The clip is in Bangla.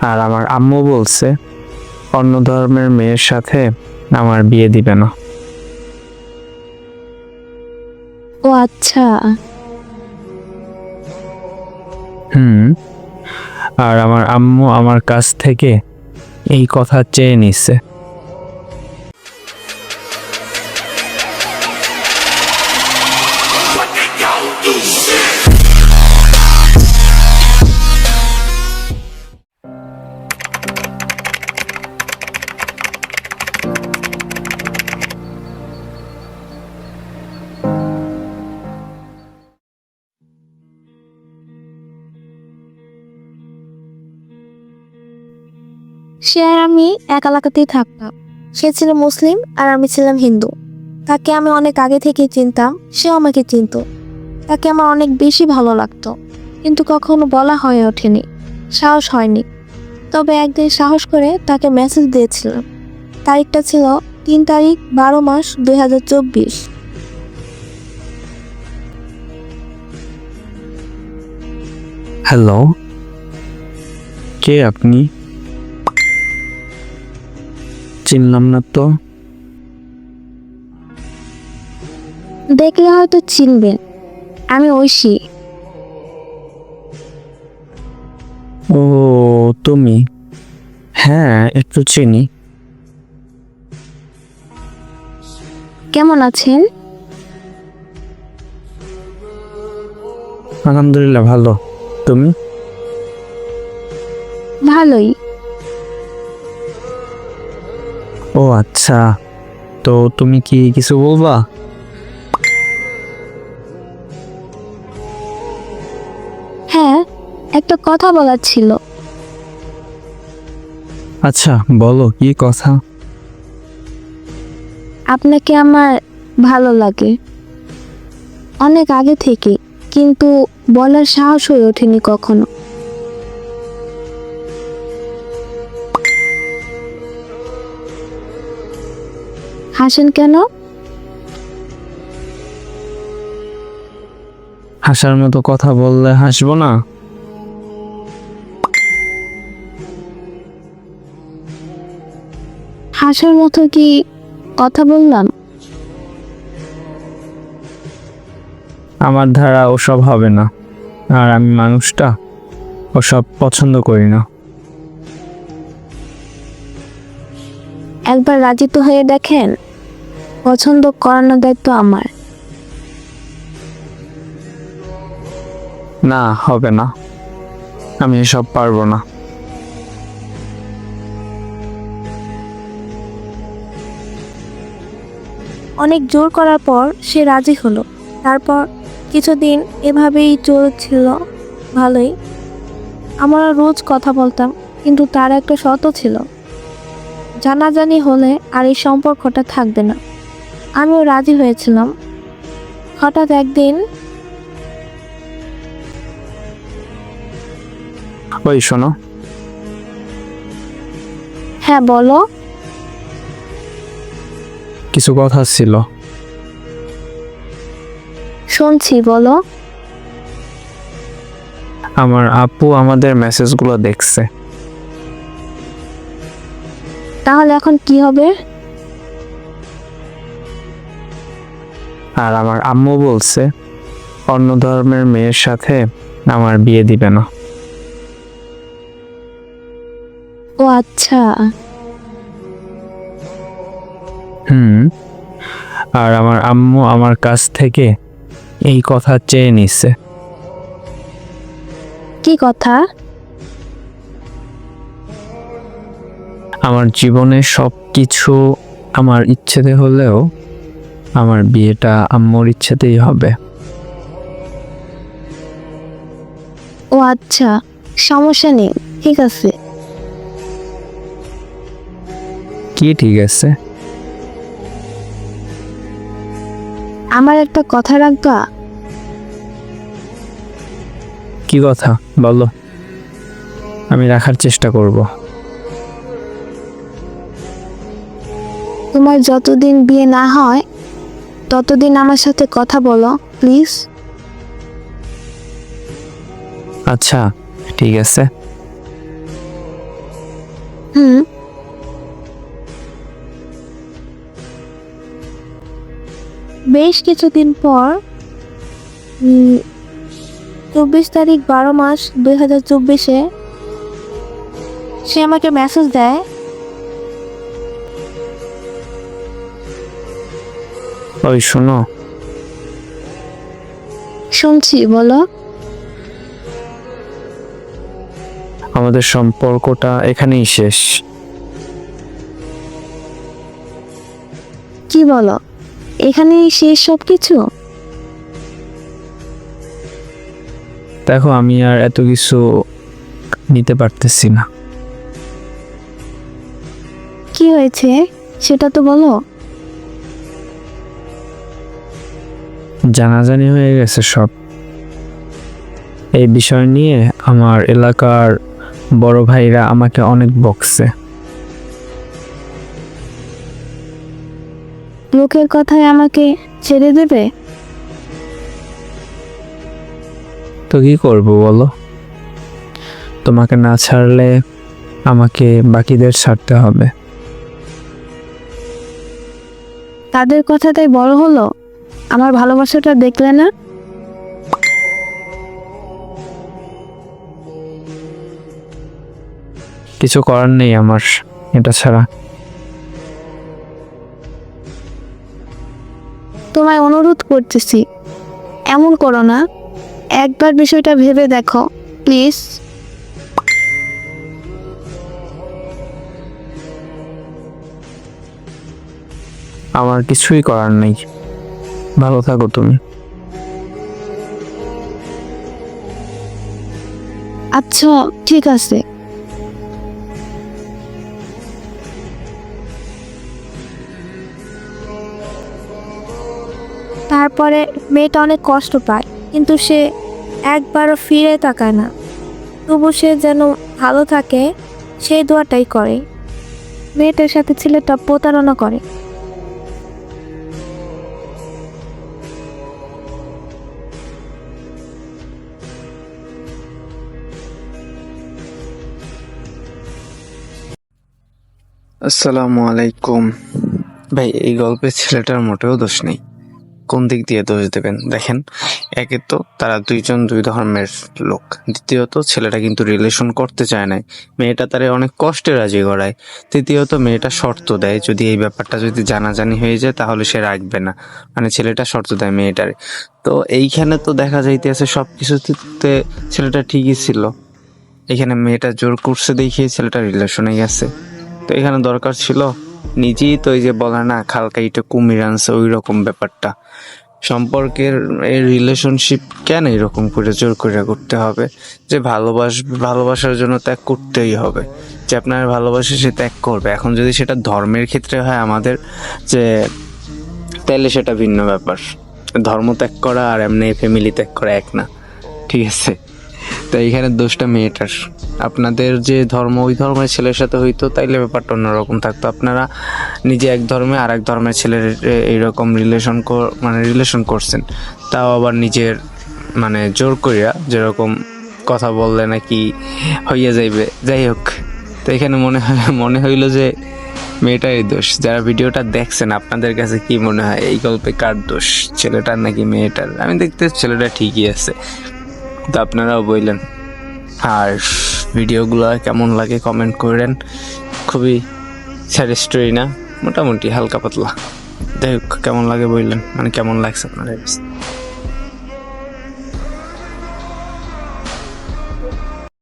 আর আমার আম্মু বলছে অন্য ধর্মের মেয়ের সাথে আমার বিয়ে দিবে না। ও আচ্ছা। হুম আর আমার আম্মু আমার কাছ থেকে এই কথা চেয়ে নিচ্ছে সে আর আমি এক এলাকাতেই থাকতাম। সে ছিল মুসলিম আর আমি ছিলাম হিন্দু। তাকে আমি অনেক আগে থেকেই চিনতাম, সেও আমাকে চিনত। তাকে আমার অনেক বেশি ভালো লাগতো। কিন্তু কখনো বলা হয়ে ওঠেনি, সাহস হয়নি। তবে একদিন সাহস করে তাকে মেসেজ দিয়েছিলাম। তারিখটা ছিল তিন তারিখ বারো মাস দুই হাজার চব্বিশ। হ্যালো কে আপনি? চিনলাম না তো। দেখলে হয়তো চিনবেন আমি ঐশী। ও তুমি? হ্যাঁ একটু চিনি। কেমন আছেন? আলহামদুলিল্লাহ ভালো। তুমি? ভালোই। ও আচ্ছা। তো তুমি কি কিছু বলবা? হ্যাঁ একটা কথা বলার ছিল। আচ্ছা বলো কি কথা? আপনাকে আমার ভালো লাগে। অনেক আগে থেকে কিন্তু বলার সাহস হয়ে ওঠেনি কখনো। হাসেন কেন? হাসার মতো কথা বললে হাসবো না। হাসার মতো কি কথা বললাম। আমার ধারা ওসব হবে না আর আমি মানুষটা ওসব পছন্দ করি না। একবার রাজি তো হয়ে দেখেন পছন্দ করানোর দায়িত্ব আমার। না হবে না। আমি এসব পারব না। অনেক জোর করার পর সে রাজি হলো। তারপর কিছুদিন এভাবেই চলছিল ভালোই। আমরা রোজ কথা বলতাম কিন্তু তার একটা শর্ত ছিল। জানাজানি হলে আর এই সম্পর্কটা থাকবে না। আমিও রাজি হয়েছিলাম। হঠাৎ একদিন ওই শোনো। হ্যাঁ বলো। কিছু কথা ছিল। শুনছি বলো। আমার আপু আমাদের মেসেজগুলো দেখছে। তাহলে এখন কি হবে? আর আমার আম্মু বলছে অন্য ধর্মের মেয়ের সাথে আমার বিয়ে দিবে না। ও আচ্ছা। হুম। আর আমার আম্মু আমার কাছ থেকে এই কথা চেয়ে নিচ্ছে কি কথা? আমার জীবনে সব কিছু আমার ইচ্ছেতে হলেও আমার বিয়েটা আম্মুর ইচ্ছেতেই হবে। ও আচ্ছা সমস্যা নেই ঠিক আছে। কি ঠিক আছে? আমার একটা কথা রাখবা? কি কথা? বলো। আমি রাখার চেষ্টা করব। তোমার যতদিন বিয়ে না হয় ততদিন আমার সাথে কথা বলো প্লিজ। আচ্ছা ঠিক আছে। হুম। বেশ কিছুদিন পর চব্বিশ তারিখ বারো মাস দুই হাজার চব্বিশে সে আমাকে মেসেজ দেয়। ওই শোনো। শুনছি বলো। আমাদের সম্পর্কটা এখানেই শেষ। কি বলো? এখানেই শেষ সব কিছু দেখো আমি আর এত কিছু নিতে পারতেছি না। কি হয়েছে? সেটা তো বলো। জানাজানি হয়ে গেছে সব। এই বিষয় নিয়ে আমার এলাকার বড় ভাইরা আমাকে অনেক বকছে। লোকের কথায় আমাকে ছেড়ে দেবে? তো কি করব বলো? তোমাকে না ছাড়লে আমাকে বাকিদের ছাড়তে হবে। তাদের কথাটাই বড় হলো? আমার ভালোবাসাটা দেখলে না? কিছু করার নেই আমার এটা ছাড়া। অনুরোধ করতেছি। এমন করো না। একবার বিষয়টা ভেবে দেখো প্লিজ। আমার কিছুই করার নেই। ভালো থাকো তুমি। আচ্ছা ঠিক আছে। তারপরে মেয়েটা অনেক কষ্ট পায়, কিন্তু সে একবারও ফিরে তাকায় না। তবু সে যেন ভালো থাকে, সেই দোয়াটাই করে। মেয়েটার সাথে ছেলেটা প্রতারণা করে। আসসালামু আলাইকুম। ভাই, এই গল্পের ছেলেটার মোটেও দোষ নেই। কোন দিক দিয়ে দোষ দেবেন? দেখেন, একে তো তারা দুইজন দুই ধর্মের লোক। দ্বিতীয়ত, ছেলেটা কিন্তু রিলেশন করতে চায় না মেয়েটা তারে অনেক কষ্টে রাজি করায়। তৃতীয়ত, মেয়েটা শর্ত দেয়। যদি এই ব্যাপারটা যদি জানাজানি হয়ে যায়, তাহলে সে রাখবে না। মানে ছেলেটা শর্ত দেয় মেয়েটারে। তো এইখানে তো দেখা যাইতেছে সব কিছুতে ছেলেটা ঠিকই ছিল। এখানে মেয়েটা জোর করছে দেখিয়ে ছেলেটা রিলেশনে গেছে। তো এখানে দরকার ছিল নিজেই তো এই যে বলে না খালকা এটা কুমির আনছে ওই রকম ব্যাপারটা। সম্পর্কের এই রিলেশনশিপ কেন এরকম করে জোর করে করতে হবে? যে ভালোবাস, ভালোবাসার জন্য ত্যাগ করতেই হবে। যে আপনার ভালোবাসে সে ত্যাগ করবে। এখন যদি সেটা ধর্মের ক্ষেত্রে হয় আমাদের, যে তাহলে সেটা ভিন্ন ব্যাপার। ধর্ম ত্যাগ করা আর এমনি ফ্যামিলি ত্যাগ করা এক না। ঠিক আছে? তো এইখানে দোষটা মেয়েটার। আপনাদের যে ধর্ম, ওই ধর্মের ছেলের সাথে হইতো, তাইলে ব্যাপারটা অন্যরকম থাকতো। আপনারা নিজে এক ধর্মে আর এক ধর্মের ছেলের এইরকম রিলেশন মানে রিলেশন করছেন। তাও আবার নিজের মানে জোর করিয়া যেরকম কথা বললে নাকি হইয়া যাইবে। যাই হোক, তো এখানে মনে হয়, মনে হইল যে মেয়েটারই দোষ। যারা ভিডিওটা দেখছেন, আপনাদের কাছে কি মনে হয়? এই গল্পে কার দোষ? ছেলেটার নাকি মেয়েটার? আমি দেখতে, ছেলেটা ঠিকই আছে। তো আপনারাও বললেন আর ভিডিওগুলো কেমন লাগে কমেন্ট করেন। খুবই স্যাড স্টোরি না, মোটামুটি হালকা পাতলা। যাই হোক, কেমন লাগে বললেন মানে কেমন লাগছে আপনার